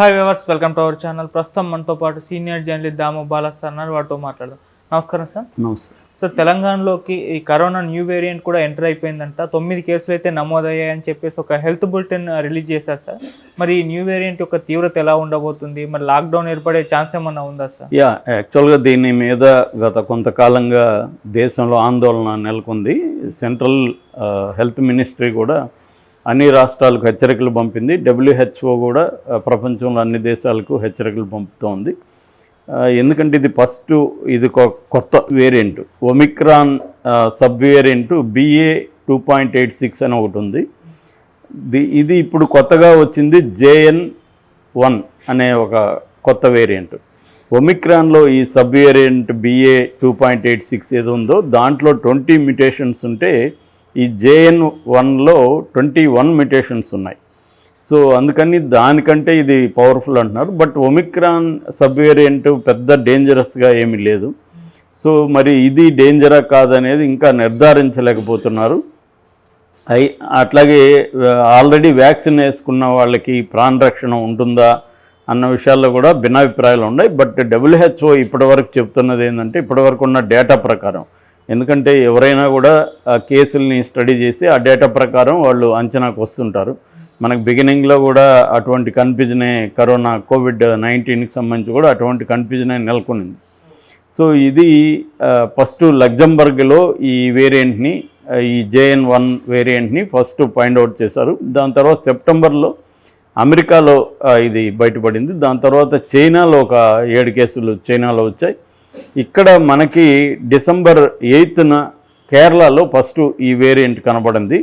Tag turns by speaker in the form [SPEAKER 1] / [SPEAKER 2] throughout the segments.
[SPEAKER 1] Hi viewers welcome to our channel ప్రస్తుతం మనతో పాటు senior journalist Damu Balas sir ఉన్నారు. వాటితో మాట్లాడదాం. నమస్కారం సార్.
[SPEAKER 2] నమస్తే.
[SPEAKER 1] సో తెలంగాణలోకి ఈ కరోనా న్యూ వేరియంట్ కూడా ఎంటర్ అయిపోయిందంట. తొమ్మిది కేసులు అయితే నమోదయ్యాయని చెప్పేసి ఒక హెల్త్ బులెటిన్ రిలీజ్ చేశారు సార్. మరి ఈ న్యూ వేరియంట్ యొక్క తీవ్రత ఎలా ఉండబోతుంది? మరి లాక్డౌన్ ఏర్పడే ఛాన్స్ ఏమన్నా ఉందా సార్?
[SPEAKER 2] యా యాక్చువల్గా దీని మీద గత కొంతకాలంగా దేశంలో ఆందోళన నెలకొంది. సెంట్రల్ హెల్త్ మినిస్ట్రీ కూడా అన్ని రాష్ట్రాలకు హెచ్చరికలు పంపింది. డబ్ల్యూహెచ్ఓ కూడా ప్రపంచంలో అన్ని దేశాలకు హెచ్చరికలు పంపుతోంది. ఎందుకంటే ఇది ఫస్ట్ ఇది కొత్త variant. Omicron sub variant B A two point eight six అని ఒకటి ఉంది. ది- ఇది ఇప్పుడు కొత్తగా వచ్చింది జేఎన్ వన్ అనే ఒక కొత్త వేరియంట్. ఒమిక్రాన్లో ఈ sub variant B A two point eight six ఏది ఉందో దాంట్లో ట్వంటీ మ్యుటేషన్స్ ఉంటే ఈ జేఎన్ వన్లో ట్వంటీ వన్ మ్యుటేషన్స్ ఉన్నాయి. సో అందుకని దానికంటే ఇది పవర్ఫుల్ అంటున్నారు. బట్ ఒమిక్రాన్ సబ్ వేరియంట్ పెద్ద డేంజరస్గా ఏమీ లేదు. సో మరి ఇది డేంజరా కాదనేది ఇంకా నిర్ధారించలేకపోతున్నారు. అయి అట్లాగే ఆల్రెడీ వ్యాక్సిన్ వేసుకున్న వాళ్ళకి ప్రాణ రక్షణ ఉంటుందా అన్న విషయాల్లో కూడా భిన్నాభిప్రాయాలు ఉన్నాయి. బట్ డబ్ల్యూహెచ్ఓ ఇప్పటివరకు చెప్తున్నది ఏంటంటే ఇప్పటివరకు ఉన్న డేటా ప్రకారం. ఎందుకంటే ఎవరైనా కూడా ఆ కేసుల్ని స్టడీ చేసి ఆ డేటా ప్రకారం వాళ్ళు అంచనాకు వస్తుంటారు. మనకు బిగినింగ్లో కూడా అటువంటి కన్ఫ్యూజనే కరోనా కోవిడ్ నైన్టీన్కి సంబంధించి కూడా అటువంటి కన్ఫ్యూజనే నెలకొనింది. సో ఇది ఫస్ట్ లగ్జంబర్గ్లో ఈ వేరియంట్ని ఈ జేఎన్ వన్ వేరియంట్ని ఫస్ట్ ఫైండ్ అవుట్ చేశారు. దాని తర్వాత సెప్టెంబర్లో అమెరికాలో ఇది బయటపడింది. దాని తర్వాత చైనాలో ఒక ఏడు కేసులు చైనాలో వచ్చాయి. ఇక్కడ మనకి డిసెంబర్ ఎయిత్న కేరళలో ఫస్ట్ ఈ వేరియంట్ కనబడింది.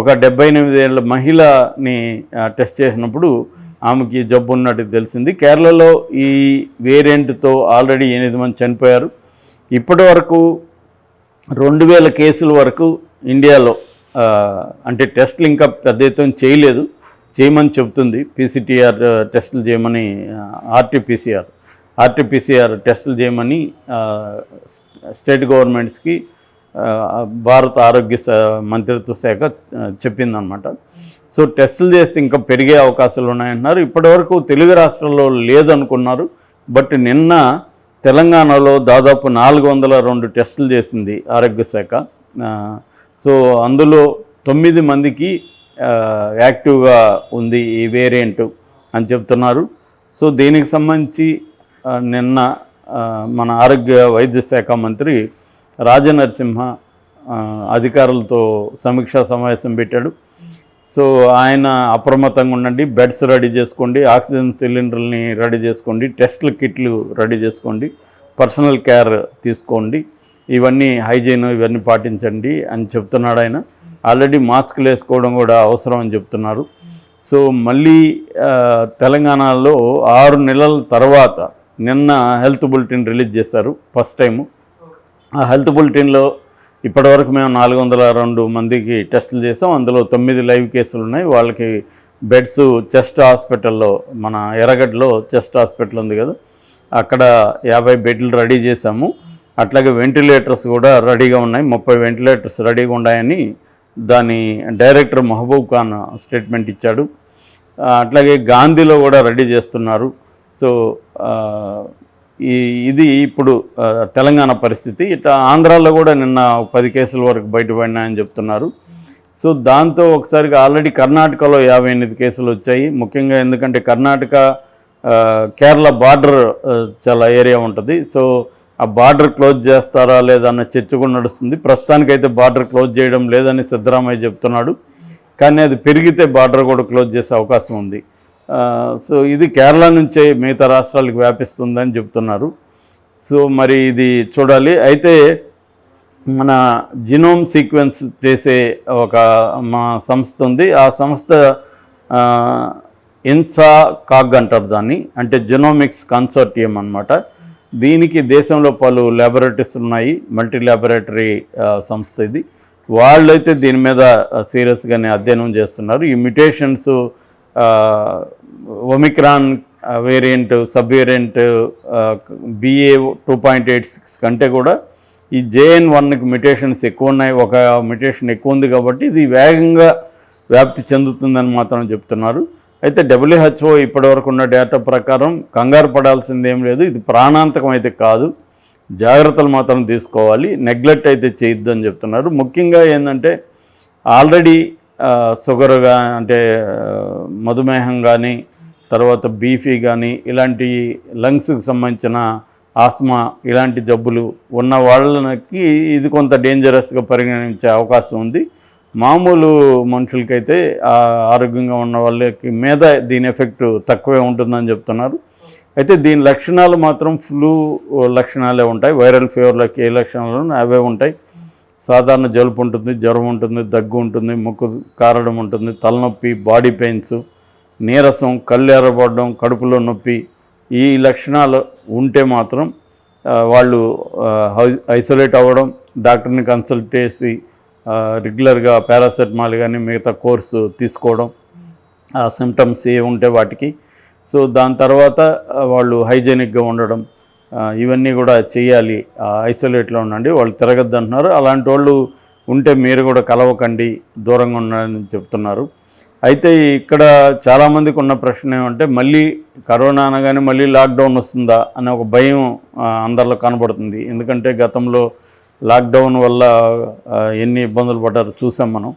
[SPEAKER 2] ఒక డెబ్బై ఎనిమిది ఏళ్ళ మహిళని టెస్ట్ చేసినప్పుడు ఆమెకి జబ్బు ఉన్నట్టు తెలిసింది. కేరళలో ఈ వేరియంట్తో ఆల్రెడీ ఎనిమిది మంది చనిపోయారు. ఇప్పటి వరకు రెండు వేల కేసుల వరకు ఇండియాలో అంటే టెస్టులు ఇంకా పెద్ద ఎత్తున చేయలేదు. చేయమని చెబుతుంది. పీసీటీఆర్ టెస్టులు చేయమని ఆర్టీపీసీఆర్. ఆర్టీపీసీఆర్ టెస్టులు చేయమని స్టేట్ గవర్నమెంట్స్కి భారత ఆరోగ్య శా- మంత్రిత్వ శాఖ చెప్పిందనమాట సో టెస్టులు చేస్తే ఇంకా పెరిగే అవకాశాలు ఉన్నాయంటున్నారు. ఇప్పటివరకు తెలుగు రాష్ట్రాల్లో లేదనుకున్నారు. బట్ నిన్న తెలంగాణలో దాదాపు నాలుగు వందల రెండు టెస్టులు చేసింది ఆరోగ్య శాఖ. సో అందులో తొమ్మిది మందికి యాక్టివ్గా ఉంది ఈ వేరియంట్ అని చెప్తున్నారు. సో దీనికి సంబంధించి నిన్న మన ఆరోగ్య వైద్య శాఖ మంత్రి రాజనరసింహ అధికారులతో సమీక్షా సమావేశం పెట్టాడు. సో ఆయన అప్రమత్తంగా ఉండండి బెడ్స్ రెడీ చేసుకోండి ఆక్సిజన్ సిలిండర్ని రెడీ చేసుకోండి టెస్ట్ల కిట్లు రెడీ చేసుకోండి పర్సనల్ కేర్ తీసుకోండి ఇవన్నీ హైజీన్ ఇవన్నీ పాటించండి అని చెప్తున్నాడు ఆయన. ఆల్రెడీ మాస్కులు వేసుకోవడం కూడా అవసరం అని చెప్తున్నారు. సో మళ్ళీ తెలంగాణలో ఆరు నెలల తర్వాత నిన్న హెల్త్ బులెటిన్ రిలీజ్ చేశారు ఫస్ట్ టైము. ఆ హెల్త్ బులెటిన్లో ఇప్పటివరకు మేము నాలుగు వందల రెండు మందికి టెస్టులు చేసాం. అందులో తొమ్మిది లైవ్ కేసులు ఉన్నాయి. వాళ్ళకి బెడ్స్ చెస్ట్ హాస్పిటల్లో మన ఎర్రగడ్డలో చెస్ట్ హాస్పిటల్ ఉంది కదా. అక్కడ యాభై బెడ్లు రెడీ చేశాము. అట్లాగే వెంటిలేటర్స్ కూడా రెడీగా ఉన్నాయి. ముప్పై వెంటిలేటర్స్ రెడీగా ఉన్నాయని దాని డైరెక్టర్ మహబూబ్ ఖాన్ స్టేట్మెంట్ ఇచ్చాడు. అట్లాగే గాంధీలో కూడా రెడీ చేస్తున్నారు. సో ఈ ఇది ఇప్పుడు తెలంగాణ పరిస్థితి. ఇట్లా ఆంధ్రాలో కూడా నిన్న పది కేసుల వరకు బయటపడినాయని చెప్తున్నారు. సో దాంతో ఒకసారిగా ఆల్రెడీ కర్ణాటకలో యాభై ఎనిమిది కేసులు వచ్చాయి. ముఖ్యంగా ఎందుకంటే కర్ణాటక కేరళ బార్డర్ చాలా ఏరియా ఉంటుంది. సో ఆ బార్డర్ క్లోజ్ చేస్తారా లేదా అన్న చర్చ కూడా నడుస్తుంది. ప్రస్తుతానికైతే బార్డర్ క్లోజ్ చేయడం లేదని సిద్ధరామయ్య చెప్తున్నాడు. కానీ అది పెరిగితే బార్డర్ కూడా క్లోజ్ చేసే అవకాశం ఉంది. సో ఇది కేరళ నుంచే మిగతా రాష్ట్రాలకు వ్యాపిస్తుందని చెప్తున్నారు. సో మరి ఇది చూడాలి. అయితే మన జినోమ్ సీక్వెన్స్ చేసే ఒక మా సంస్థ ఉంది. ఆ సంస్థ ఇన్సా కాగ్ అంటారు దాన్ని. అంటే జెనోమిక్స్ కన్సోర్టియం అన్నమాట. దీనికి దేశంలో పలు ల్యాబొరేటరీస్ ఉన్నాయి. మల్టీ ల్యాబొరేటరీ సంస్థ ఇది. వాళ్ళైతే దీని మీద సీరియస్గానే అధ్యయనం చేస్తున్నారు. ఈ mutations Omicron variant sub variant B A two point eight six కంటే కూడా ఈ జేఎన్ వన్కి మ్యుటేషన్స్ ఎక్కువ ఉన్నాయి. ఒక మ్యుటేషన్ ఎక్కువ ఉంది కాబట్టి ఇది వేగంగా వ్యాప్తి చెందుతుందని మాత్రం చెప్తున్నారు. అయితే డబ్ల్యూహెచ్ఓ ఇప్పటివరకు ఉన్న డేటా ప్రకారం కంగారు పడాల్సింది ఏం లేదు. ఇది ప్రాణాంతకం అయితే కాదు. జాగ్రత్తలు మాత్రం తీసుకోవాలి. నెగ్లెక్ట్ అయితే చేయొద్దు అని చెప్తున్నారు. ముఖ్యంగా ఏంటంటే ఆల్రెడీ షుగర్గా అంటే మధుమేహం కానీ తర్వాత బీఫీ కానీ ఇలాంటి లంగ్స్కి సంబంధించిన ఆస్మా ఇలాంటి జబ్బులు ఉన్న వాళ్ళకి ఇది కొంత డేంజరస్గా పరిగణించే అవకాశం ఉంది. మామూలు మనుషులకైతే ఆరోగ్యంగా ఉన్న వాళ్ళకి మీద దీని ఎఫెక్ట్ తక్కువే ఉంటుందని చెప్తున్నారు. అయితే దీని లక్షణాలు మాత్రం ఫ్లూ లక్షణాలే ఉంటాయి. వైరల్ ఫీవర్లకి ఏ లక్షణాలు అవే ఉంటాయి. సాధారణ జలుబు ఉంటుంది జ్వరం ఉంటుంది దగ్గు ఉంటుంది ముక్కు కారడం ఉంటుంది తలనొప్పి బాడీ పెయిన్స్ నీరసం కళ్ళు ఎర్రబడడం కడుపులో నొప్పి ఈ లక్షణాలు ఉంటే మాత్రం వాళ్ళు ఐసోలేట్ అవ్వడం డాక్టర్ని కన్సల్ట్ చేసి రెగ్యులర్గా పారాసెటమాల్ కానీ మిగతా కోర్సు తీసుకోవడం ఆ సిమ్టమ్స్ ఏ ఉంటే వాటికి. సో దాని తర్వాత వాళ్ళు హైజెనిక్గా ఉండడం ఇవన్నీ కూడా చేయాలి ఐసోలేట్లో ఉండండి. వాళ్ళు తిరగద్దు అంటున్నారు. అలాంటి వాళ్ళు ఉంటే మీరు కూడా కలవకండి. దూరంగా ఉండాలని చెప్తున్నారు. అయితే ఇక్కడ చాలామందికి ఉన్న ప్రశ్న ఏమంటే మళ్ళీ కరోనా అనగానే మళ్ళీ లాక్డౌన్ వస్తుందా అనే ఒక భయం అందరిలో కనబడుతుంది. ఎందుకంటే గతంలో లాక్డౌన్ వల్ల ఎన్ని ఇబ్బందులు పడ్డారో చూసాం మనం.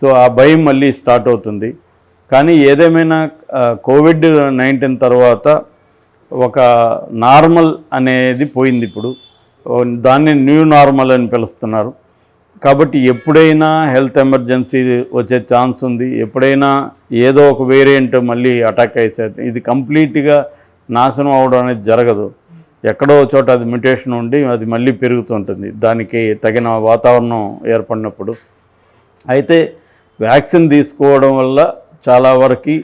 [SPEAKER 2] సో ఆ భయం మళ్ళీ స్టార్ట్ అవుతుంది. కానీ ఏదేమైనా కోవిడ్ నైన్టీన్ తర్వాత ఒక నార్మల్ అనేది పోయింది ఇప్పుడు. దాన్ని న్యూ నార్మల్ అని పిలుస్తున్నారు. కాబట్టి ఎప్పుడైనా హెల్త్ ఎమర్జెన్సీ వచ్చే ఛాన్స్ ఉంది. ఎప్పుడైనా ఏదో ఒక వేరియంట్ మళ్ళీ అటాక్ అయ్యేది ఇది కంప్లీట్గా నాశనం అవడం అనేది జరగదు. ఎక్కడో చోట అది మ్యుటేషన్ ఉండి అది మళ్ళీ పెరుగుతుంటుంది దానికి తగిన వాతావరణం ఏర్పడినప్పుడు. అయితే వ్యాక్సిన్ తీసుకోవడం వల్ల చాలా వరకు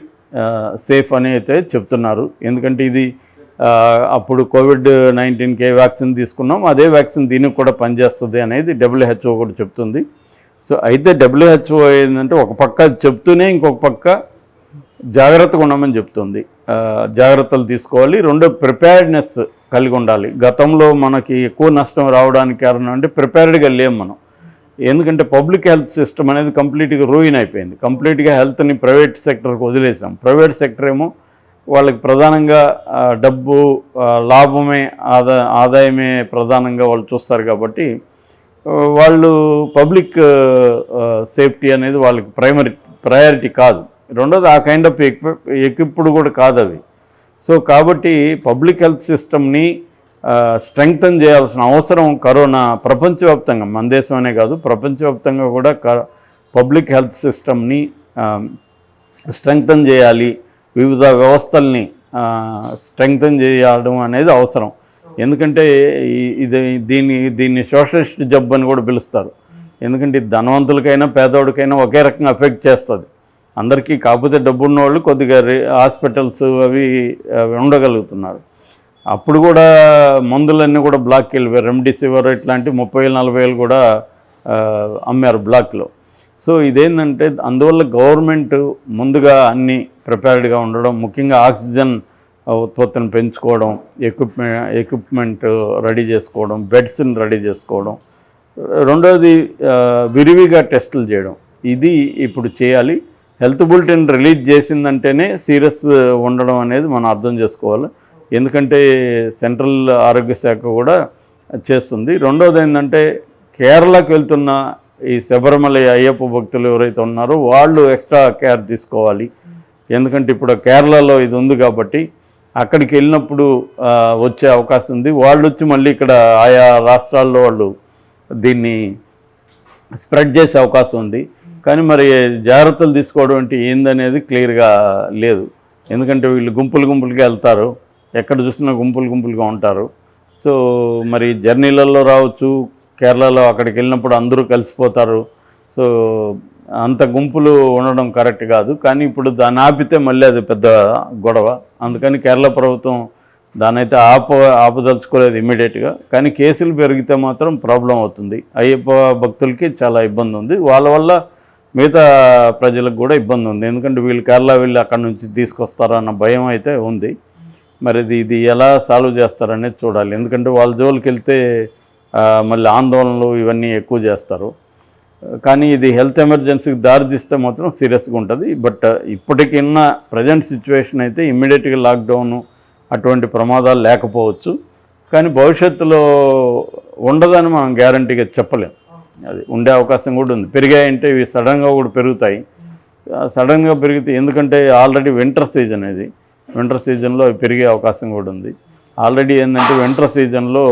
[SPEAKER 2] సేఫ్ అని అయితే చెప్తున్నారు. ఎందుకంటే ఇది అప్పుడు కోవిడ్ నైన్టీన్కి ఏ వ్యాక్సిన్ తీసుకున్నాం. అదే వ్యాక్సిన్ దీనికి కూడా పనిచేస్తుంది అనేది డబ్ల్యూహెచ్ఓ కూడా చెప్తుంది. సో అయితే డబ్ల్యూహెచ్ఓ ఏంటంటే ఒక పక్క అది చెప్తూనే ఇంకొక పక్క జాగ్రత్తగా ఉండమని చెప్తుంది. జాగ్రత్తలు తీసుకోవాలి. రెండో ప్రిపేర్డ్నెస్ కలిగి ఉండాలి. గతంలో మనకి ఎక్కువ నష్టం రావడానికి కారణం అంటే ప్రిపేర్డ్గా లేం మనం. ఎందుకంటే పబ్లిక్ హెల్త్ సిస్టమ్ అనేది కంప్లీట్గా రూయిన్ అయిపోయింది. కంప్లీట్గా హెల్త్ని ప్రైవేట్ సెక్టర్కి వదిలేసాం. ప్రైవేట్ సెక్టర్ ఏమో వాళ్ళకి ప్రధానంగా డబ్బు లాభమే ఆదా ఆదాయమే ప్రధానంగా వాళ్ళు చూస్తారు కాబట్టి వాళ్ళు పబ్లిక్ సేఫ్టీ అనేది వాళ్ళకి ప్రైమరీ ప్రయారిటీ కాదు. రెండోది ఆ కైండ్ ఆఫ్ ఎక్విప్డ్ కూడా కాదు అవి. సో కాబట్టి పబ్లిక్ హెల్త్ సిస్టమ్ని స్ట్రెంగ్తన్ చేయాల్సిన అవసరం కరోనా ప్రపంచవ్యాప్తంగా మన దేశం అనే కాదు ప్రపంచవ్యాప్తంగా కూడా క పబ్లిక్ హెల్త్ సిస్టమ్ని స్ట్రెంగ్తన్ చేయాలి వివిధ వ్యవస్థల్ని స్ట్రెంగ్తన్ చేయడం అనేది అవసరం. ఎందుకంటే ఇది దీన్ని దీన్ని సోషలిస్ట్ జబ్బు అని కూడా పిలుస్తారు. ఎందుకంటే ధనవంతులకైనా పేదవాడికైనా ఒకే రకంగా ఎఫెక్ట్ చేస్తుంది. అందరికీ కాకపోతే డబ్బున్న వాళ్ళు కొద్దిగా హాస్పిటల్స్ అవి ఉండగలుగుతున్నారు. అప్పుడు కూడా మందులన్నీ కూడా బ్లాక్కి వెళ్ళిపోయారు రెమ్డెసివిర్ ఇట్లాంటి ముప్పై వేలు నలభై వేలు కూడా అమ్మారు బ్లాక్లో. సో ఇదేంటంటే అందువల్ల గవర్నమెంట్ ముందుగా అన్ని ప్రిపేర్డ్గా ఉండడం ముఖ్యంగా ఆక్సిజన్ ఉత్పత్తిని పెంచుకోవడం ఎక్విప్మెంట్ ఎక్విప్మెంట్ రెడీ చేసుకోవడం బెడ్స్ని రెడీ చేసుకోవడం. రెండోది విరివిగా టెస్టులు చేయడం. ఇది ఇప్పుడు చేయాలి. హెల్త్ బులెటిన్ రిలీజ్ చేసిందంటేనే సీరియస్ ఉండడం అనేది మనం అర్థం చేసుకోవాలి. ఎందుకంటే సెంట్రల్ ఆరోగ్య శాఖ కూడా చేస్తుంది. రెండోది ఏంటంటే కేరళకు వెళ్తున్న ఈ శబరిమల అయ్యప్ప భక్తులు ఎవరైతే ఉన్నారో వాళ్ళు ఎక్స్ట్రా కేర్ తీసుకోవాలి. ఎందుకంటే ఇప్పుడు కేరళలో ఇది ఉంది కాబట్టి అక్కడికి వెళ్ళినప్పుడు వచ్చే అవకాశం ఉంది. వాళ్ళు వచ్చి మళ్ళీ ఇక్కడ ఆయా రాష్ట్రాల్లో వాళ్ళు దీన్ని స్ప్రెడ్ చేసే అవకాశం ఉంది. కానీ మరి జాగ్రత్తలు తీసుకోవడం అంటే ఏందనేది క్లియర్గా లేదు. ఎందుకంటే వీళ్ళు గుంపులు గుంపులుగా వెళ్తారు. ఎక్కడ చూసినా గుంపులు గుంపులుగా ఉంటారు. సో మరి జర్నీలలో రావచ్చు కేరళలో అక్కడికి వెళ్ళినప్పుడు అందరూ కలిసిపోతారు. సో అంత గుంపులు ఉండడం కరెక్ట్ కాదు. కానీ ఇప్పుడు దాన్ని ఆపితే మళ్ళీ అది పెద్ద గొడవ. అందుకని కేరళ ప్రభుత్వం దాన్ని అయితే ఆప ఆపదలుచుకోలేదు ఇమీడియట్గా కానీ కేసులు పెరిగితే మాత్రం ప్రాబ్లం అవుతుంది. అయ్యప్ప భక్తులకి చాలా ఇబ్బంది ఉంది. వాళ్ళ వల్ల మిగతా ప్రజలకు కూడా ఇబ్బంది ఉంది. ఎందుకంటే వీళ్ళు కేరళ వెళ్ళి అక్కడ నుంచి తీసుకొస్తారన్న భయం అయితే ఉంది. మరి ఇది ఇది ఎలా సాల్వ్ చేస్తారనేది చూడాలి. ఎందుకంటే వాళ్ళ జోలికి వెళ్తే మళ్ళీ ఆందోళనలు ఇవన్నీ ఎక్కువ చేస్తారు. కానీ ఇది హెల్త్ ఎమర్జెన్సీకి దారితీస్తే మాత్రం సీరియస్గా ఉంటుంది. బట్ ఇప్పటికిన్న ప్రజెంట్ సిచ్యువేషన్ అయితే ఇమ్మీడియట్గా లాక్డౌన్ అటువంటి ప్రమాదాలు లేకపోవచ్చు. కానీ భవిష్యత్తులో ఉండదని మనం గ్యారంటీగా చెప్పలేం. అది ఉండే అవకాశం కూడా ఉంది. పెరిగాయంటే ఇవి సడన్గా కూడా పెరుగుతాయి. సడన్గా పెరిగితే ఎందుకంటే ఆల్రెడీ వింటర్ సీజన్ ఇది. వింటర్ సీజన్లో అవి పెరిగే అవకాశం కూడా ఉంది. ఆల్రెడీ ఏంటంటే వింటర్ సీజన్లో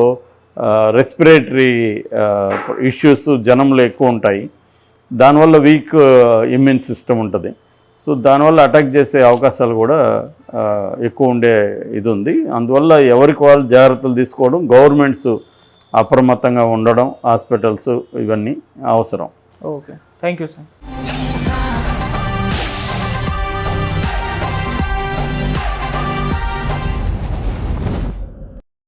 [SPEAKER 2] రెస్పిరేటరీ ఇష్యూస్ జనంలో ఎక్కువ ఉంటాయి. దానివల్ల వీక్ ఇమ్యూన్ సిస్టమ్ ఉంటుంది. సో దానివల్ల అటాక్ చేసే అవకాశాలు కూడా ఎక్కువ ఉండే ఇది ఉంది. అందువల్ల ఎవరికి వాళ్ళు జాగ్రత్తలు తీసుకోవడం గవర్నమెంట్స్ అప్రమత్తంగా ఉండడం హాస్పిటల్స్ ఇవన్నీ అవసరం.
[SPEAKER 1] Okay thank you sir